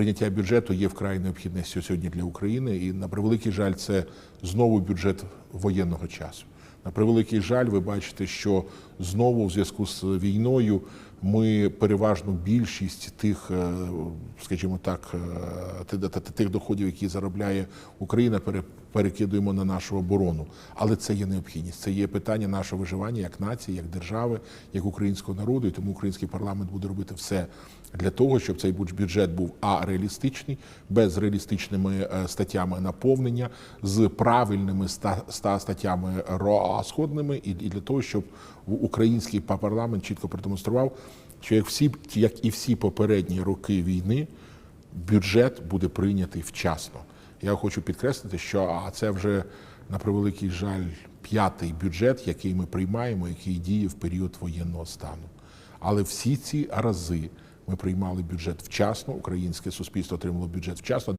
прийняття бюджету є вкрай необхідністю сьогодні для України. І на превеликий жаль, це знову бюджет воєнного часу. На превеликий жаль, ви бачите, що знову в зв'язку з війною ми переважну більшість тих, е, скажімо так, е, ти- ти- тих доходів, які заробляє Україна, пере- перекидуємо на нашу оборону. Але це є необхідність. Це є питання нашого виживання як нації, як держави, як українського народу. І тому український парламент буде робити все для того, щоб цей бюджет був а реалістичний, без реалістичними е, статтями наповнення, з правильними ста, ста статтями розходними, і, для того, щоб український па- парламент чітко продемонстрував, що як всі як і всі попередні роки війни, бюджет буде прийнятий вчасно. Я хочу підкреслити, що а це вже на превеликий жаль п'ятий бюджет, який ми приймаємо, який діє в період воєнного стану. Але всі ці рази ми приймали бюджет вчасно, українське суспільство отримало бюджет вчасно.